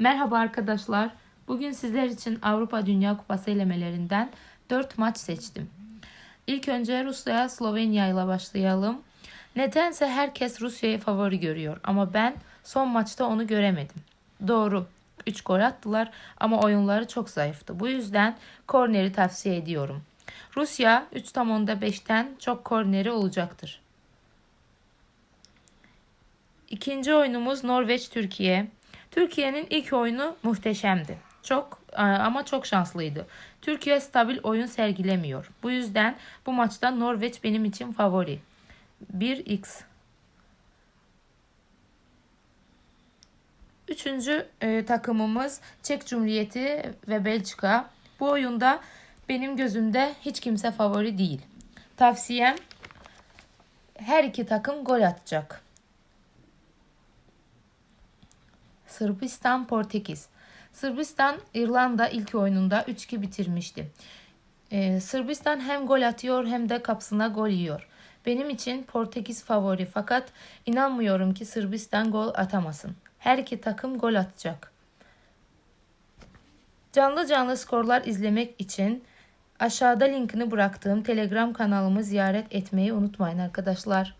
Merhaba arkadaşlar. Bugün sizler için Avrupa Dünya Kupası elemelerinden 4 maç seçtim. İlk önce Rusya Slovenya ile başlayalım. Nedense herkes Rusya'yı favori görüyor ama ben son maçta onu göremedim. Doğru. 3 gol attılar ama oyunları çok zayıftı. Bu yüzden korneri tavsiye ediyorum. Rusya 3 tam onda 5'ten çok korneri olacaktır. İkinci oyunumuz Norveç-Türkiye. Türkiye'nin ilk oyunu muhteşemdi. Çok e, ama çok şanslıydı. Türkiye stabil oyun sergilemiyor. Bu yüzden bu maçta Norveç benim için favori. 1x. Üçüncü e, takımımız Çek Cumhuriyeti ve Belçika. Bu oyunda benim gözümde hiç kimse favori değil. Tavsiyem her iki takım gol atacak. Sırbistan Portekiz. Sırbistan İrlanda ilk oyununda 3-2 bitirmişti. Ee, Sırbistan hem gol atıyor hem de kapsına gol yiyor. Benim için Portekiz favori fakat inanmıyorum ki Sırbistan gol atamasın. Her iki takım gol atacak. Canlı canlı skorlar izlemek için aşağıda linkini bıraktığım Telegram kanalımı ziyaret etmeyi unutmayın arkadaşlar.